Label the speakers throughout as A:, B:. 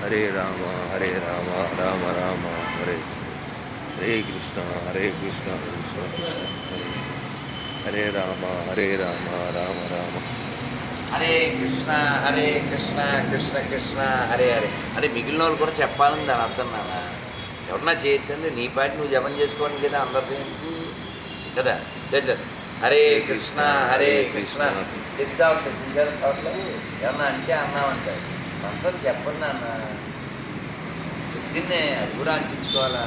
A: హరే రామ హరే రామ రామ రామ హరే హరే కృష్ణ హరే కృష్ణ కృష్ణ కృష్ణ హరే హరే రామ హరే రామ రామ రామ.
B: హరే కృష్ణ హరే కృష్ణ కృష్ణ కృష్ణ హరే హరే. అరే మిగిలిన వాళ్ళు కూడా చెప్పాలని దాని అర్థం నాన్న. ఎవరన్నా చేద్దండి నీ పాటి నువ్వు జపం చేసుకోండి కదా అందరికీ ఎందుకు? కదా? చేయట్లేదు హరే కృష్ణ హరే కృష్ణ. చూసారు చోట్లేదు ఏమన్నా అంటే అన్నామంటే మంత్రం చెప్పండి నాన్న. పొద్దున్నే కూడా అనిపించుకోవాలా?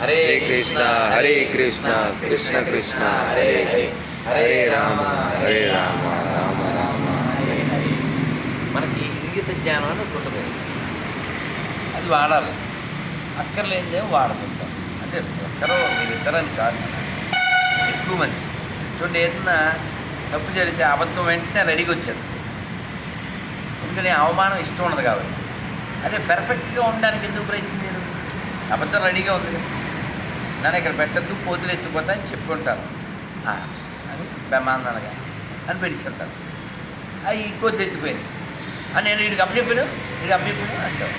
B: హరే
A: కృష్ణ హరే కృష్ణ కృష్ణ కృష్ణ హరే హరే హరే రామ హరే రామ రామ రామ హరే హరే
B: మనకి ఇంగిత జ్ఞానం అని ఒకటి ఉంటుంది అది వాడాలి. అక్కర్లేనిదేమో వాడుతుంటాం. అంటే ఒక్కరో మీరిద్దరని కాదు. ఎక్కువ మంది. చూడండి ఏదన్నా తప్పు జరిగితే అబద్ధం వెంటనే రెడీగా వచ్చారు ఎందుకని అవమానం ఇష్టం ఉండదు కాబట్టి. అదే పెర్ఫెక్ట్గా ఉండడానికి ఎందుకు ప్రయత్నించారు అబద్ధం రెడీగా ఉంది కదా. నన్ను ఇక్కడ పెట్టద్దు పోతులు ఎత్తిపోతా అని చెప్పుకుంటాను అని బ్రహ్మాండంగా అని పెడిచుంటాను అవి కోతులు ఎత్తిపోయింది అని నేను వీడికి అప్పచెప్పాను వీడికి అప్పచెప్పాను అంటావు.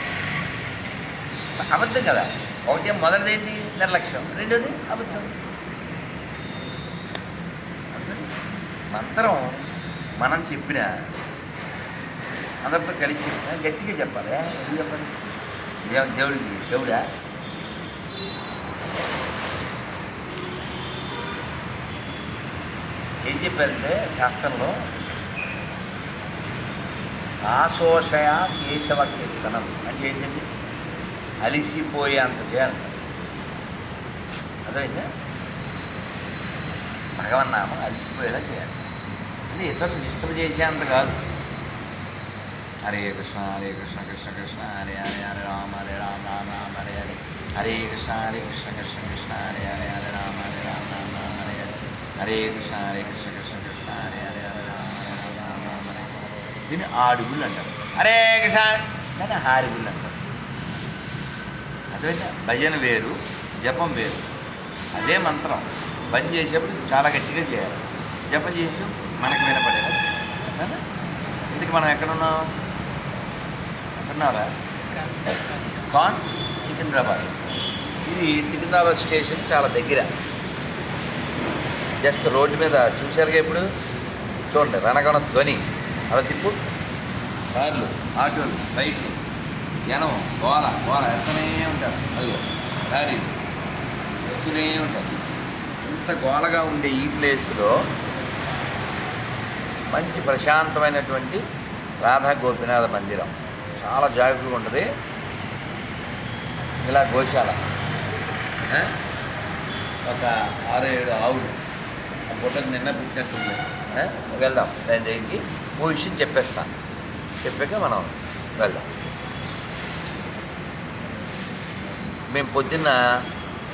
B: అబద్ధం కదా. ఒకటి మొదటిది ఏంటి? నిర్లక్ష్యం. రెండోది అబద్ధం. మంత్రం మనం చెప్పిన అందరితో కలిసి గట్టిగా చెప్పాలి. ఏ, ఎందుకు చెప్పాలి? దేవుడికి చెవుడా ఏం చెప్పారంటే శాస్త్రంలో? ఆశోషయ కేశవ కీర్తనం అంటే ఏంటండి? అలిసిపోయేంత చేయాలి అదైతే భగవన్నామం అలిసిపోయేలా చేయాలి. అంటే ఇతరులు డిస్టర్బ్ చేసేంత కాదు. హరే కృష్ణ హరే కృష్ణ కృష్ణ కృష్ణ హరే హరే హరే రామ హరే రామ రామ రామ హరే హరే హరే కృష్ణ హరే కృష్ణ కృష్ణ కృష్ణ హరే హరే హరే రామ హరే రామ రామ రామ హరే హరే హరే కృష్ణ హరే కృష్ణ కృష్ణ కృష్ణ హరే హరే హరే రామ హరే రామ రామ హరే హరే. దీన్ని ఆడుగులు అంటారు. హరే కృష్ణ దాన్ని హారుగులు అంటారు. అర్థమైందా? భజన వేరు జపం వేరు. అదే మంత్రం. పని చేసేప్పుడు చాలా గట్టిగా చేయాలి. జపం చేసేప్పుడు మనకు వినపడేలా చేయాలి. ఇందుకు మనం ఎక్కడున్నాం ఎక్కడున్నారా ఇస్కాన్ సికింద్రాబాద్. ఇది సికింద్రాబాద్ స్టేషన్ చాలా దగ్గర. జస్ట్ రోడ్డు మీద చూశారుగా ఇప్పుడు? చూడండి రణగణ ధ్వని. అలా తిప్పు. కార్లు ఆటోలు బైక్లు జనం గోల గోల ఎత్తనే ఉంటారు. అదిగో లారీలు ఎత్తునే ఉంటారు. ఇంత గోలగా ఉండే ఈ ప్లేస్లో మంచి ప్రశాంతమైనటువంటి రాధా గోపినాథ మందిరం. చాలా జాగ్రత్తగా ఉంటుంది. ఇలా గోశాల. ఒక ఆరు ఏడు ఆవులు. ఆ పుట్టకు నిన్న పుట్టినట్టుంది వెళ్దాం. దాని దగ్గరికి ఓ విషయం చెప్పేస్తాను చెప్పాక మనం వెళ్దాం. మేము పొద్దున్న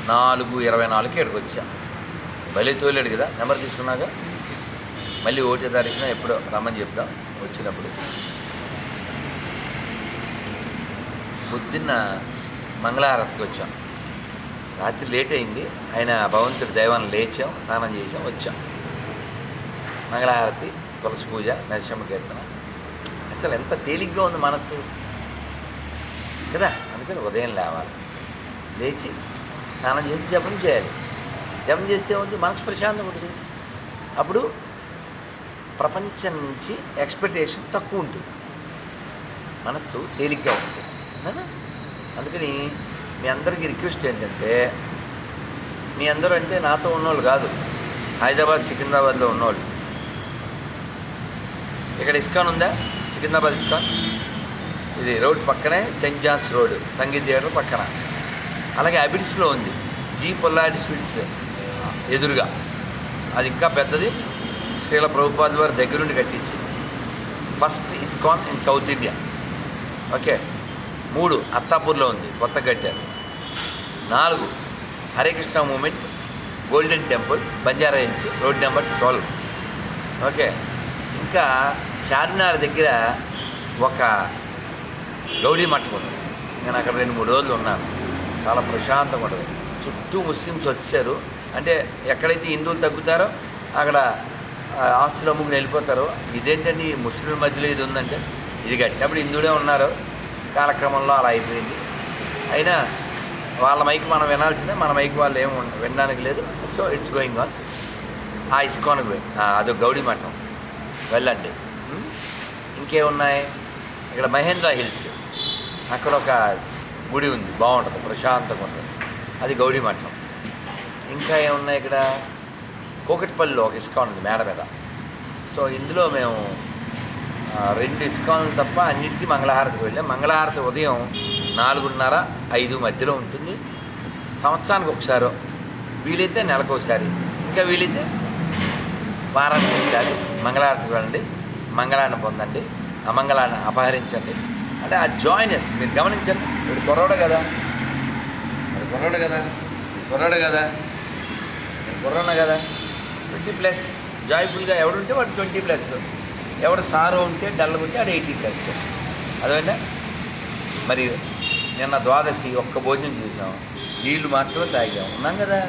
B: నాలుగు ఇరవై నాలుగుకి ఇక్కడికి వచ్చాం. మళ్ళీ తోలేడు కదా? నెంబర్ తీసుకున్నాక? మళ్ళీ ఒకటో తారీఖున ఎప్పుడో రమ్మని చెప్తాం. వచ్చినప్పుడు. పొద్దున్న మంగళహారతికి వచ్చాం. రాత్రి లేట్ అయింది. ఆయన భగవంతుడి దైవాన్ని లేచాం స్నానం చేసాం వచ్చాం. మంగళహారతి తులసి పూజ నరసింహ కీర్తన. అసలు ఎంత తేలిగ్గా ఉంది మనస్సు. కదా? అందుకని ఉదయం లేవాలి. లేచి స్నానం చేసి జపం చేయాలి. జపం చేస్తే ఉంది మనసు ప్రశాంతం ఉంటుంది. అప్పుడు ప్రపంచం నుంచి ఎక్స్పెక్టేషన్ తక్కువ ఉంటుంది. మనస్సు తేలిగ్గా ఉంటుంది. అందుకని మీ అందరికీ రిక్వెస్ట్ ఏంటంటే మీ అందరూ అంటే నాతో ఉన్నోళ్ళు కాదు. హైదరాబాద్ సికింద్రాబాద్లో ఉన్నోళ్ళు. ఇక్కడ ఇస్కాన్ ఉందా? సికింద్రాబాద్ ఇస్కాన్? ఇది రోడ్ పక్కనే saint John's road Sangeet theatre పక్కన. అలాగే అబిడ్స్లో ఉంది. జీ పొల్లాడి స్వీట్స్ ఎదురుగా. అది ఇంకా పెద్దది. శ్రీల ప్రభుపాద్ వారి దగ్గరుండి కట్టించింది. First ISKCON in south India. Okay. మూడు అత్తాపూర్లో ఉంది కొత్త కట్టారు. నాలుగు Hare Krishna movement golden temple Banjara hills road number twelve. Okay. ఇంకా చార్మినార్ దగ్గర ఒక గౌడీ మఠం ఉంది. నేను అక్కడ రెండు మూడు రోజులు ఉన్నాను. చాలా ప్రశాంతంగా ఉంటుంది. చుట్టూ ముస్లిమ్స్ వచ్చారు. అంటే ఎక్కడైతే హిందువులు తగ్గుతారో అక్కడ ఆస్తులు అమ్ముకుని వెళ్ళిపోతారో ఇదేంటండి ముస్లిం మధ్యలో ఇది ఉందంటే? ఇది కట్టినప్పుడు హిందువులే ఉన్నారు. కాలక్రమంలో అలా అయిపోయింది. అయినా వాళ్ళ మైక్ మనం వినాల్సిందే మన మైక్ వాళ్ళు ఏమి వినడానికి లేదు. సో ఇట్స్ గోయింగ్ ఆన్ ఆ ఇస్కాన్కి పోయి అదో గౌడీ మఠం. వెళ్ళండి. ఇంకేమున్నాయి? ఇక్కడ మహేంద్ర హిల్స్. అక్కడ ఒక గుడి ఉంది బాగుంటుంది ప్రశాంతంగా ఉంటుంది. అది గౌడీ మఠం. ఇంకా ఏమున్నాయి ఇక్కడ? కోకటిపల్లిలో ఒక ఇస్కాన్ ఉంది మేడ మీద. సో ఇందులో మేము రెండు ఇస్కాన్లు తప్ప అన్నింటికీ మంగళహారతికి వెళ్ళాం మంగళహారతి ఉదయం నాలుగున్నర ఐదు మధ్యలో ఉంటుంది. సంవత్సరానికి ఒకసారి వీలైతే నెలకు ఒకసారి. ఇంకా వీలైతే వారానికి ఒకసారి మంగళహారతికి వెళ్ళండి మంగళాన్ని పొందండి అమంగళాన్ని అపహరించండి. అంటే ఆ జాయినెస్ మీరు గమనించండి వీడు కుర్రోడు కదా. వీడు కుర్రోడు కదా. వీడు కదా. నేను కదా. ట్వంటీ ప్లస్ జాయ్ఫుల్గా ఎవడుంటే వాడు ట్వంటీ ప్లస్. ఎవడు సారో ఉంటే డల్ ఉంటే ఎయిటీ ప్లస్ అదేనా మరి నిన్న ద్వాదశి ఒక్క భోజనం చేసాం నీళ్ళు మాత్రమే తాగాం. ఉన్నాం కదా?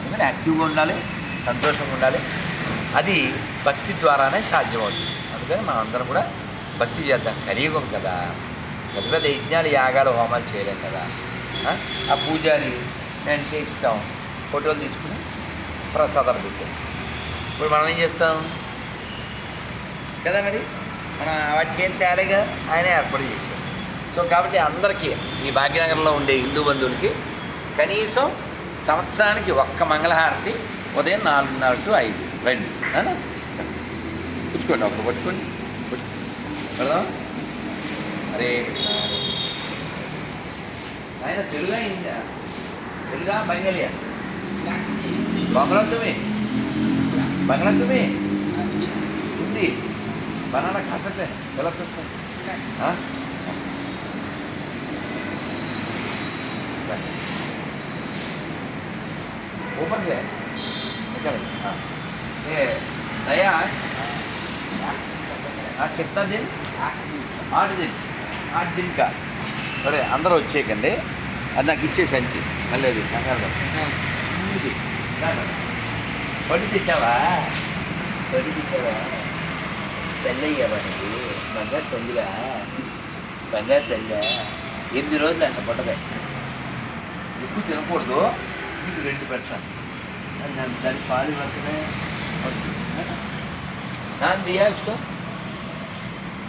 B: అందుకని యాక్టివ్గా ఉండాలి సంతోషంగా ఉండాలి. అది భక్తి ద్వారానే సాధ్యమవుతుంది. అందుకని మనం అందరం కూడా భక్తి చేద్దాం. కలియుగం కదా. పెద్ద పెద్ద యజ్ఞాలు యాగాలు హోమాలు చేయలేం కదా. ఆ? ఆ పూజారి నేను చేయిస్తాం. ఫోటోలు తీసుకుని ప్రసాదాలు పెట్టాం. ఇప్పుడు మనం ఏం చేస్తాం? కదా మరి? మన వాటికి ఏం తేలిగా ఆయన ఏర్పాటు చేశారు సో కాబట్టి అందరికీ ఈ భాగ్యనగరంలో ఉండే హిందూ బంధువులకి కనీసం సంవత్సరానికి ఒక్క మంగళహారతి ఉదయం నాలుగున్నర టు ఐదు. రండి. పుచ్చుకోండి ఒకరు పట్టుకోండి పెడదాం అరే ఆయన తెలుగా అయిందా? తెలుగా? బెంగళియా? బంగ్లా తుమి బంగ్లా बनाना खा सकते हैं गलत सकते हैं हाँ ऊपर से निकल हाँ ये नया है हाँ कितना दिन ఆరు దిన్ ఆరు దిన్ కా సరే అందరూ వచ్చేయకండి అది నాకు ఇచ్చే సంచి మళ్ళీ అది కంగారు పడకు. ఇది. రాను. పడి తెచ్చావా పడి తెచ్చావా పెళ్ళయ్యేవాడి బంగారు తల్లివా బంగారు తల్లి ఎనిమిది రోజులు అంట పుట్టకాయ ఎక్కువ తినకూడదు మీకు రెండు పెడతాను నన్ను దాని పాలు మాత్రమే నాన్న దియా ఇష్టం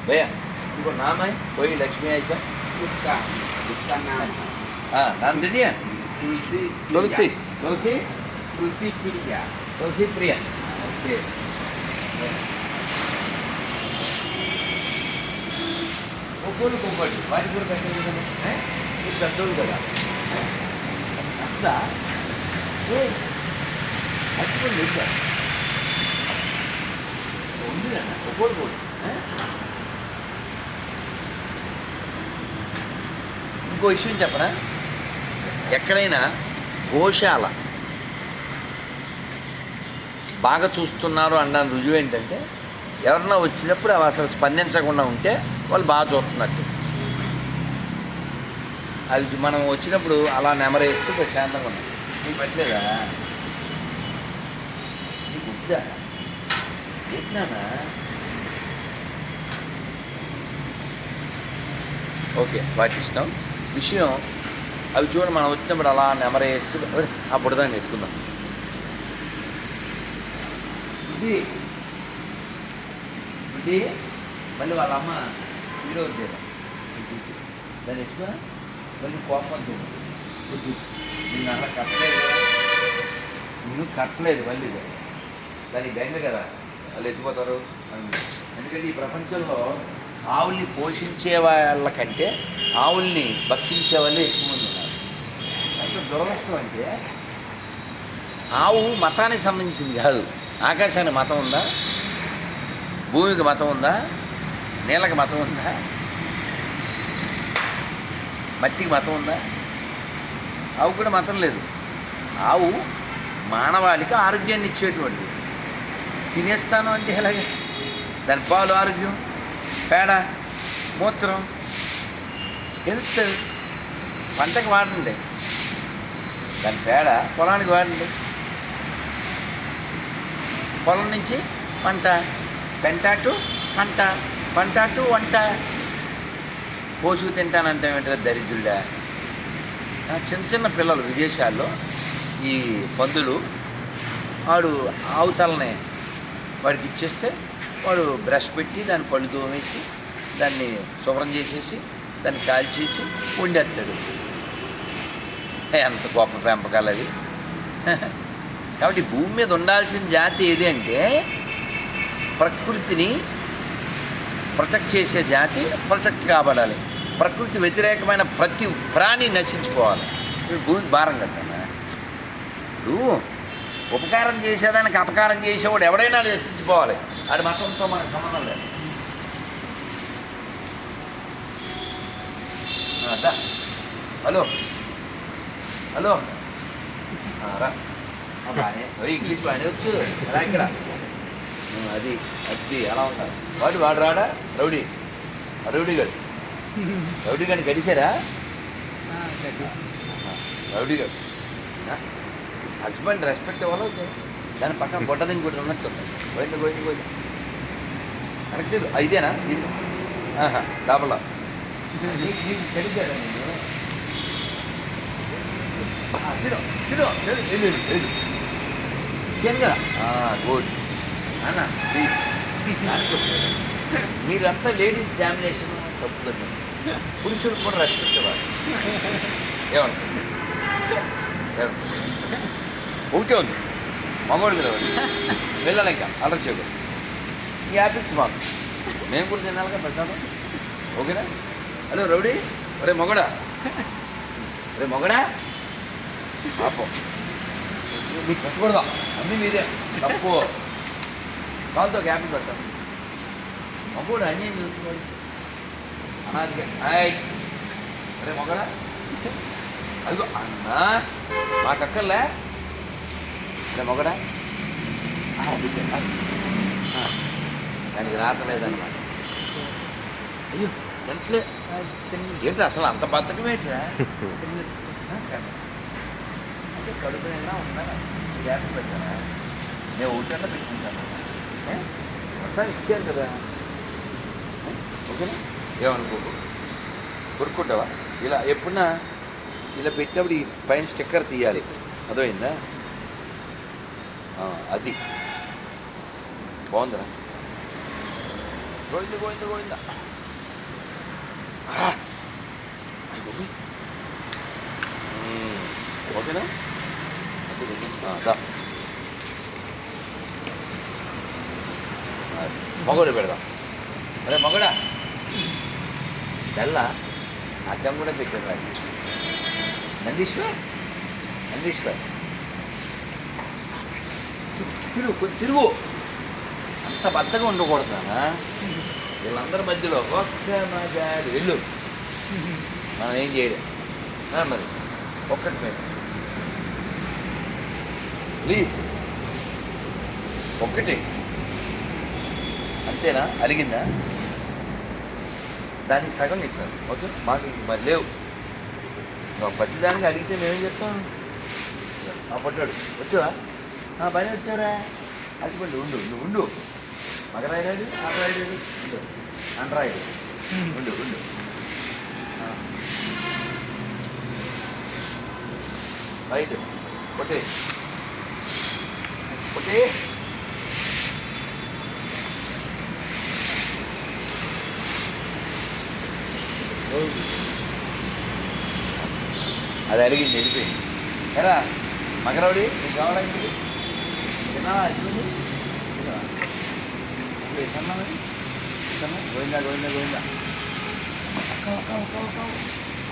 C: భయ్యా ఇంకో నామాయ్
B: పోయి లక్ష్మీ ఐసా నాన్న
C: దియా
B: తులసి తులసి
C: తులసి ప్రియా
B: తులసి ప్రియా ఓకే ఒక్కోరు ఒక్కోటి వాటి కూడా పెట్టారు కదా మీరు పెద్దోడు కదా. అసలు ఉంది కదా ఒక్కోడు కోడు ఇంకో విషయం చెప్పరా ఎక్కడైనా గోశాల బాగా చూస్తున్నారు అన్న రుజువు ఏంటంటే ఎవరన్నా వచ్చినప్పుడు అవి అసలు స్పందించకుండా ఉంటే వాళ్ళు బాగా చూస్తున్నట్టు. అది మనం వచ్చినప్పుడు అలా నెమరేస్తూ ప్రశాంతంగా ఉన్నాం. నీకు పెట్టలేదా? నీకు వద్దా? ఏంటన్నా? ఓకే వాటి ఇష్టం. విషయం అవి చూడండి మనం వచ్చినప్పుడు అలా నెమరేస్తూ అప్పుడు దాన్ని ఎత్తుకుందాం ఇది ఇది మళ్ళీ వాళ్ళ అమ్మ ఈరోజు ఉద్యోగం దాన్ని ఎక్కువ మళ్ళీ కోపం వద్దు. నిన్ను అలా కట్టలేదు. కదా నిన్ను కట్టలేదు మళ్ళీ ఇది. దానికి బెంగ కదా. వాళ్ళు ఎత్తిపోతారు అని. ఎందుకంటే ఈ ప్రపంచంలో ఆవుల్ని పోషించే వాళ్ళ కంటే ఆవుల్ని భక్షించే వాళ్ళే ఎక్కువ మంది ఉన్నారు. అంటే దురదృష్టం అంటే ఆవు మతానికి సంబంధించింది కాదు. ఆకాశానికి మతం ఉందా? భూమికి మతం ఉందా? నీళ్ళకి మతం ఉందా? మట్టికి మతం ఉందా? ఆవు కూడా మతం లేదు. ఆవు మానవాళికి ఆరోగ్యాన్ని ఇచ్చేటువంటిది తినేస్తాను అంటే ఎలాగే? దాని పాలు ఆరోగ్యం పేడ మూత్రం హెల్త్ పంటకి వాడండి. దాని పేడ పొలానికి వాడండి. పొలం నుంచి పంట పెంటాటు పంట. పంట అటు వంట. పోసుకు తింటానంటే ఏంటంటే దరిద్రుడా? చిన్న చిన్న పిల్లలు విదేశాల్లో ఈ పందులు వాడు ఆవుతలని వాడికి ఇచ్చేస్తే వాడు బ్రష్ పెట్టి దాన్ని పళ్ళు తోమేసి దాన్ని శుభ్రం చేసేసి దాన్ని కాల్చేసి వండేస్తాడు. ఎంత గొప్ప పెంపకాలు అవి. కాబట్టి భూమి మీద ఉండాల్సిన జాతి ఏది అంటే ప్రకృతిని ప్రొటెక్ట్ చేసే జాతి ప్రొటెక్ట్ కాబడాలి. ప్రకృతి వ్యతిరేకమైన ప్రతి ప్రాణి నశించుకోవాలి. భూమి భారం కదా. నువ్వు ఉపకారం చేసేదానికి అపకారం చేసేవాడు ఎవడైనా నశించిపోవాలి. అది మతంతో మనకు సంబంధం లేదు. హలో. హలో. రా. ఇంగ్లీష్ బాగానే వచ్చు. రా ఇక్కడ. అది అది అలా ఉంటారు వాడు వాడు రాడా? రౌడీ. రౌడీ గారు రౌడీ గారిని గడిచారా రౌడీ గారు హస్బెండ్ రెస్పెక్ట్ ఇవ్వాలి? దాని పక్కన బొట్టదని కూడా ఉన్నట్టు పోయింది పోయింది పోయింది. కరెక్ట్ ఇదేనా ఇది. నీకు గడిచారా నేను వెళ్ళు. ఇచ్చాను కదా. గుడ్. అన్న మీరంతా లేడీస్ డామినేషన్ తప్పుతుంది పురుషులు కూడా రెస్పెక్ట్ ఇవ్వాలి ఏమనుకుంటుంది ఒకటే ఉంది. మగవాడు కదా వెళ్ళాలి ఇంకా. అలర్ చేయకూడదు ఈ యాపిల్స్ మాకు. మేము కూడా తినాలిగా ప్రసాదం. ఓకేనా? Hello rowdy. అరే మొగడా. అరే మొగడా. పాపం మీకు కట్టకూడదా అన్నీ మీరే తప్పు. కాలుతో గ్యాప్ పెట్టాం మగోడు అన్నీ చూస్తున్నాడు అనాదిగా. హాయ్ అరే మొగడా. అదిగో అన్నా మాకు అక్కర్లే అరే మొగడా. దానికి రావట్లేదన్నమాట అయ్యో ఎంట్లే ఏంటి అసలు అంత బద్దకం ఏంటిరా? అంటే కడుపు నిండా ఉందా? గ్యాస్ పెట్టానా నేను ఒకటన్నా పెట్టుకుంటాను? ఒకసారి ఇచ్చాను కదా. ఓకేనా? ఏమనుకోకు. కొరుక్కుంటావా ఇలా ఎప్పుడన్నా ఇలా పెట్టినప్పుడు ఈ పైన స్టిక్కర్ తీయాలి. అర్థమైందా? అది. బాగుందిరా. గోవింద గోవింద గోవింద. ఓకేనా? అది దా అది. మగోడు పెడదాం. అరే మగడా. తెల్ల అడ్డం కూడా పెట్టారు రాజు నందీశ్వర్? నందీశ్వర్. తిరుగు కొంచెం తిరుగు. అంత బద్దగా ఉండకూడదా? వీళ్ళందరి మధ్యలో ఒక్క మగాడు. వెళ్ళు. మనం ఏం చేయడం మరి. ఒక్కటి మీద. ప్లీజ్. ఒక్కటి. అంతేనా? అలిగిందా? దానికి సగం ఇస్తాను ఓకే మాకు మరి లేవు. నువ్వు ప్రతి దానికి అడిగితే మేమేం చెప్తాం ఆ పట్టాడు. వచ్చావా? ఆ పని వచ్చారా అదిపండి ఉండు నువ్వు ఉండు. మగరాయుడు ఆడరాయుడు ఉండు అండ్రాయుడు ఉండు ఉండు. రైట్ ఒకటే ఒకటే అది అడిగింది వెళ్ళిపోయింది. ఎరా మగరవుడి నీకు కావడానికి తిన్నావా అడిగింది ఇప్పుడు వేసన్నా మరి వేసన్నా గోవిందా గోవిందా గోవిందా.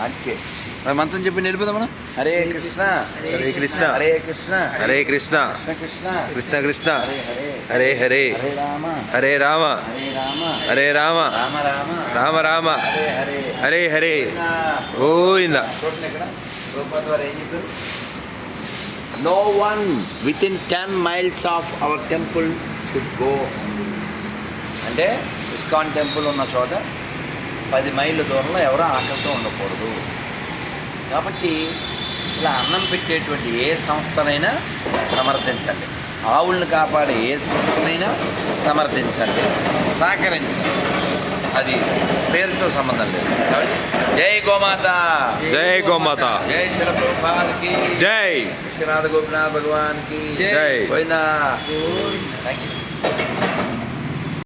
B: అందుకే. మరి మంత్రం చెప్పి నిలిపోదాం మనం హరే కృష్ణ.
A: హరే కృష్ణ.
B: హరే కృష్ణ.
A: హరే కృష్ణ.
B: కృష్ణ కృష్ణ.
A: కృష్ణ
B: హరే హరే.
A: హరే
B: రామ.
A: హరే రామ.
B: హరే రామ.
A: రామ.
B: రామ రామ.
A: రామ రామ.
B: హరే హరే.
A: గోవింద.
B: చూడండి ఇక్కడ రూపాయల వారు ఏం చెప్పారు?
D: No one within 10 miles of our temple should go. hungry.
B: అంటే ఇస్కాన్ టెంపుల్ ఉన్న చోట పది మైళ్ళ దూరంలో ఎవరో ఆకలితో ఉండకూడదు. కాబట్టి ఇలా అన్నం పెట్టేటువంటి ఏ సంస్థనైనా సమర్థించండి. ఆవుల్ని కాపాడే ఏ సంస్థనైనా సమర్థించండి. సహకరించండి. అది పేరుతో సంబంధం లేదు. కాబట్టి జై గోమాత.
A: జై గోమాత.
B: జై శిల ప్రభుపాదకి
A: జై.
B: విశ్వనాథ గోపినాథ్ భగవాన్కి
A: జై.
B: పోయినా. Thank you